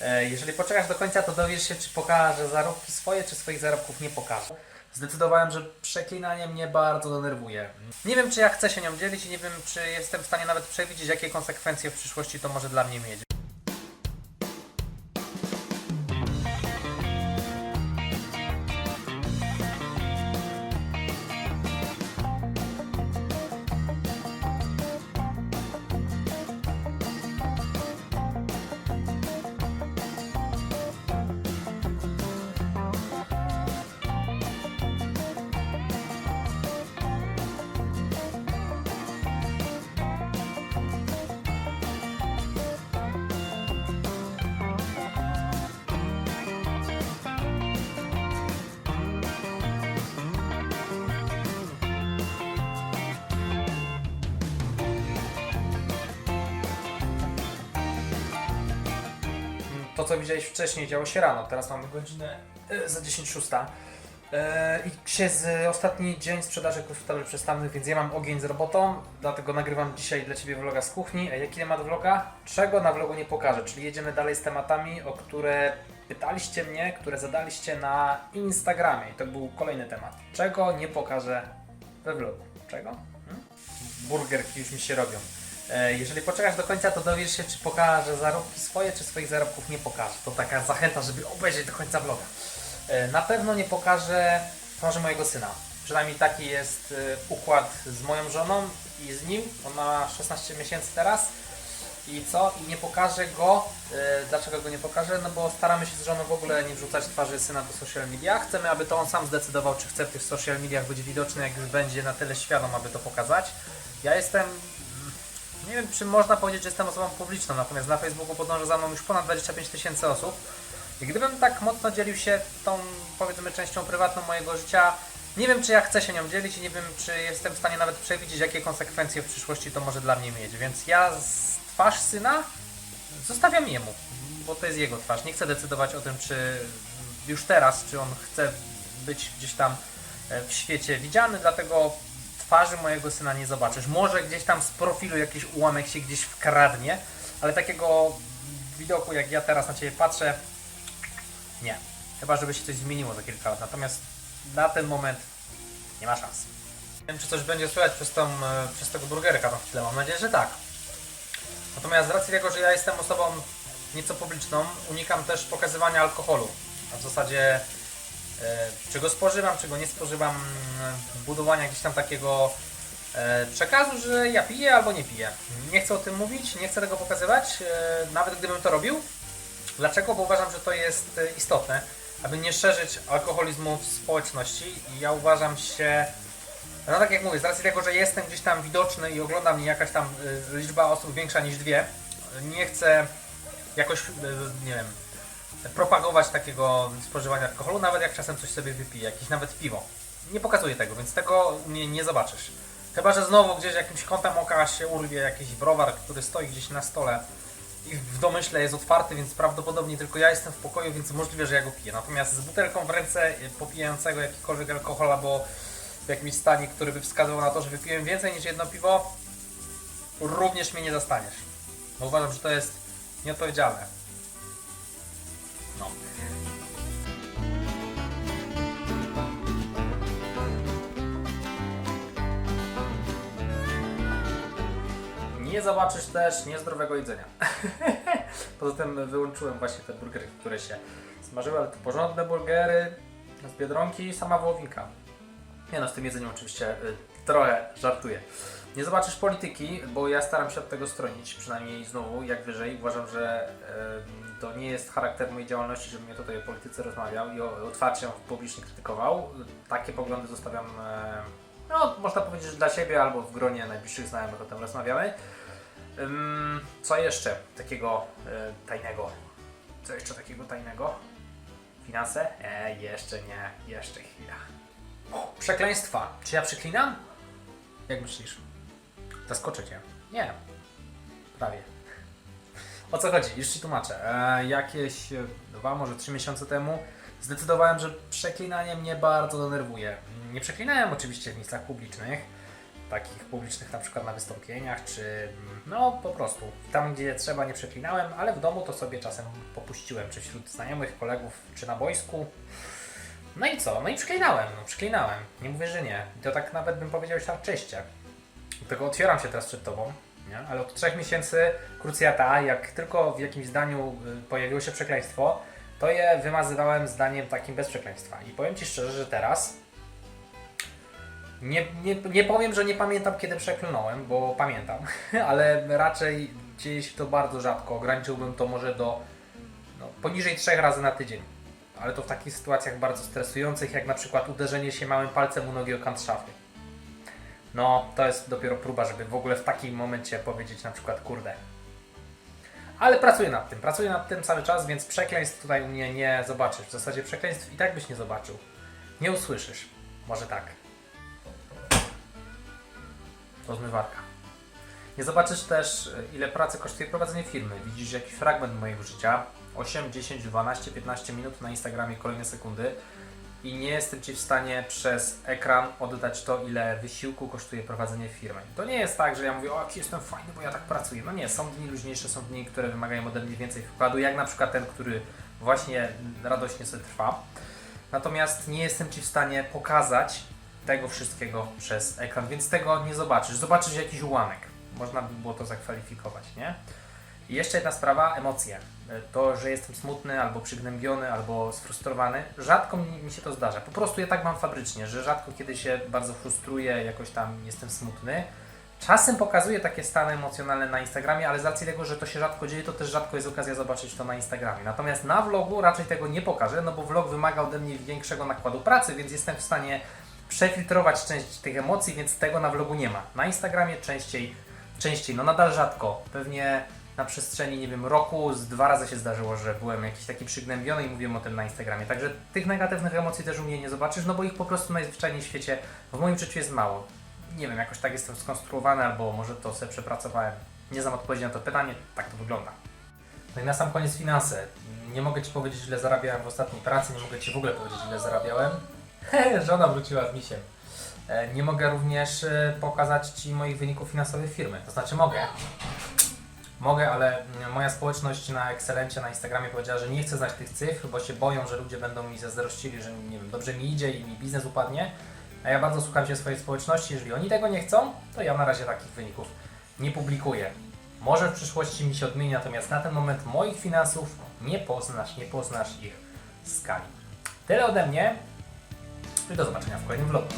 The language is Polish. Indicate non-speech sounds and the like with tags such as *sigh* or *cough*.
E, Jeżeli poczekasz do końca, to dowiesz się, czy pokażę zarobki swoje, czy swoich zarobków nie pokażę. Zdecydowałem, że przeklinanie mnie bardzo denerwuje. Nie wiem, czy ja chcę się nią dzielić i nie wiem, czy jestem w stanie nawet przewidzieć, jakie konsekwencje w przyszłości to może dla mnie mieć. To, co widziałeś wcześniej, działo się rano. Teraz mamy godzinę e, za 10.06. E, I się z ostatni dzień sprzedaży krustabli przestawnych, więc ja mam ogień z robotą, dlatego nagrywam dzisiaj dla Ciebie vloga z kuchni. A jaki temat vloga? Czego na vlogu nie pokażę, czyli jedziemy dalej z tematami, o które pytaliście mnie, które zadaliście na Instagramie. I to był kolejny temat. Czego nie pokażę we vlogu? Czego? Hmm? Burgerki już mi się robią. E, Jeżeli poczekasz do końca, to dowiesz się, czy pokażę zarobki swoje, czy swoich zarobków nie pokażę. To taka zachęta, żeby obejrzeć do końca vloga. E, Na pewno nie pokażę twarzy mojego syna. Przynajmniej taki jest e, układ z moją żoną i z nim. On ma 16 miesięcy teraz. I co? I nie pokażę go. Dlaczego go nie pokażę? No bo staramy się z żoną w ogóle nie wrzucać twarzy syna do social media. Chcemy, aby to on sam zdecydował, czy chce w tych social mediach być widoczny, jak już będzie na tyle świadom, aby to pokazać. Ja jestem nie wiem, czy można powiedzieć, że jestem osobą publiczną, natomiast na Facebooku podąża za mną już ponad 25 tysięcy osób. I gdybym tak mocno dzielił się tą, powiedzmy, częścią prywatną mojego życia, nie wiem, czy ja chcę się nią dzielić i nie wiem, czy jestem w stanie nawet przewidzieć, jakie konsekwencje w przyszłości to może dla mnie mieć. Więc ja twarz syna zostawiam jemu, bo to jest jego twarz. Nie chcę decydować o tym, czy już teraz, czy on chce być gdzieś tam e, w świecie widziany, dlatego twarzy mojego syna nie zobaczysz. Może gdzieś tam z profilu jakiś ułamek się gdzieś wkradnie, ale takiego widoku jak ja teraz na Ciebie patrzę, nie. Chyba, żeby się coś zmieniło za kilka lat. Natomiast na ten moment nie ma szans. Nie wiem, czy coś będzie słychać przez, tą, e, przez tego burgerka na chwilę. Mam nadzieję, że tak. Natomiast z racji tego, że ja jestem osobą nieco publiczną, unikam też pokazywania alkoholu. A w zasadzie e, czy go spożywam, czy go nie spożywam, mm, budowania gdzieś tam takiego e, przekazu, że ja piję albo nie piję. Nie chcę o tym mówić, nie chcę tego pokazywać, e, nawet gdybym to robił. Dlaczego? Bo uważam, że to jest e, istotne, aby nie szerzyć alkoholizmu w społeczności. Ja uważam się, no tak jak mówię, z racji tego, że jestem gdzieś tam widoczny i ogląda mnie jakaś tam e, liczba osób większa niż dwie, nie chcę jakoś, e, nie wiem, propagować takiego spożywania alkoholu, nawet jak czasem coś sobie wypiję, jakieś nawet piwo. Nie pokazuję tego, więc tego nie, nie zobaczysz. Chyba, że znowu gdzieś jakimś kątem oka się urwie jakiś browar, który stoi gdzieś na stole i w domyśle jest otwarty, więc prawdopodobnie tylko ja jestem w pokoju, więc możliwe, że ja go piję. Natomiast z butelką w ręce y, popijającego jakikolwiek alkohol albo w jakimś stanie, który by wskazywał na to, że wypiłem więcej niż jedno piwo, również mnie nie zastaniesz. Bo uważam, że to jest nieodpowiedzialne. No. Nie zobaczysz też niezdrowego jedzenia. *laughs* Poza tym wyłączyłem właśnie te burgery, które się smażyły, ale to porządne burgery z Biedronki, sama wołowinka. Nie no, z tym jedzeniem oczywiście y, trochę żartuję. Nie zobaczysz polityki, bo ja staram się od tego stronić, przynajmniej znowu, jak wyżej. Uważam, że to nie jest charakter mojej działalności, żebym ja tutaj o polityce rozmawiał i otwarcie ją publicznie krytykował. Takie poglądy zostawiam, e, no można powiedzieć, że dla siebie albo w gronie najbliższych znajomych o tym rozmawiamy. Co jeszcze takiego e, tajnego? Co jeszcze takiego tajnego? Finanse? E, jeszcze nie, jeszcze chwila. Przekleństwa. Czy ja przeklinam? Jak myślisz? Zaskoczę cię. Nie. Prawie. O co chodzi? Już Ci tłumaczę. E, jakieś e, dwa, może trzy miesiące temu zdecydowałem, że przeklinanie mnie bardzo denerwuje. Nie przeklinałem oczywiście w miejscach publicznych. takich publicznych, na przykład na wystąpieniach, czy mm, no po prostu tam, gdzie trzeba, nie przeklinałem, ale w domu to sobie czasem popuściłem, czy wśród znajomych, kolegów, czy na boisku. No i co? No i przeklinałem, no przeklinałem. Nie mówię, że nie. I to tak nawet bym powiedział już tak czyście. Dlatego otwieram się teraz przed Tobą, nie? ale od trzech miesięcy krucjata, jak tylko w jakimś zdaniu y, pojawiło się przekleństwo, to je wymazywałem zdaniem takim bez przekleństwa. I powiem Ci szczerze, że teraz nie, nie, nie powiem, że nie pamiętam kiedy przeklnąłem, bo pamiętam, *laughs* ale raczej dzieje się to bardzo rzadko. Ograniczyłbym to może do no, poniżej trzech razy na tydzień. Ale to w takich sytuacjach bardzo stresujących, jak na przykład uderzenie się małym palcem u nogi o kant szafy. No, to jest dopiero próba, żeby w ogóle w takim momencie powiedzieć na przykład kurde. Ale pracuję nad tym, pracuję nad tym cały czas, więc przekleństw tutaj u mnie nie zobaczysz. W zasadzie przekleństw i tak byś nie zobaczył. Nie usłyszysz. Może tak. Rozmywarka. Nie zobaczysz też, ile pracy kosztuje prowadzenie firmy. Widzisz jakiś fragment mojego życia. 8, 10, 12, 15 minut na Instagramie, kolejne sekundy. I nie jestem Ci w stanie przez ekran oddać to, ile wysiłku kosztuje prowadzenie firmy. To nie jest tak, że ja mówię, o jaki jestem fajny, bo ja tak pracuję. No nie, są dni luźniejsze, są dni, które wymagają ode mnie więcej wkładu, jak na przykład ten, który właśnie radośnie sobie trwa. Natomiast nie jestem Ci w stanie pokazać tego wszystkiego przez ekran, więc tego nie zobaczysz. Zobaczysz jakiś ułamek. Można by było to zakwalifikować, nie? Jeszcze jedna sprawa, emocje. To, że jestem smutny, albo przygnębiony, albo sfrustrowany, rzadko mi, mi się to zdarza. Po prostu ja tak mam fabrycznie, że rzadko kiedy się bardzo frustruję, jakoś tam jestem smutny. Czasem pokazuję takie stany emocjonalne na Instagramie, ale z racji tego, że to się rzadko dzieje, to też rzadko jest okazja zobaczyć to na Instagramie. Natomiast na vlogu raczej tego nie pokażę, no bo vlog wymaga ode mnie większego nakładu pracy, więc jestem w stanie przefiltrować część tych emocji, więc tego na vlogu nie ma. Na Instagramie częściej, częściej, no nadal rzadko. Pewnie na przestrzeni, nie wiem, roku z dwa razy się zdarzyło, że byłem jakiś taki przygnębiony i mówiłem o tym na Instagramie. Także tych negatywnych emocji też u mnie nie zobaczysz, no bo ich po prostu najzwyczajniej w świecie w moim życiu jest mało. Nie wiem, jakoś tak jestem skonstruowany, albo może to sobie przepracowałem. Nie znam odpowiedzi na to pytanie, tak to wygląda. No i na sam koniec finanse. Nie mogę Ci powiedzieć, ile zarabiałem w ostatniej pracy, nie mogę Ci w ogóle powiedzieć, ile zarabiałem. Żona wróciła z misiem. E, Nie mogę również e, pokazać Ci moich wyników finansowych firmy. To znaczy mogę. Mogę, ale moja społeczność na Excelencie, na Instagramie powiedziała, że nie chce znać tych cyfr, bo się boją, że ludzie będą mi zazdrościli, że nie wiem, dobrze mi idzie i mi biznes upadnie. A ja bardzo słucham się swojej społeczności. Jeżeli oni tego nie chcą, to ja na razie takich wyników nie publikuję. Może w przyszłości mi się odmieni, natomiast na ten moment moich finansów nie poznasz, nie poznasz ich skali. Tyle ode mnie. I do zobaczenia w kolejnym vlogu.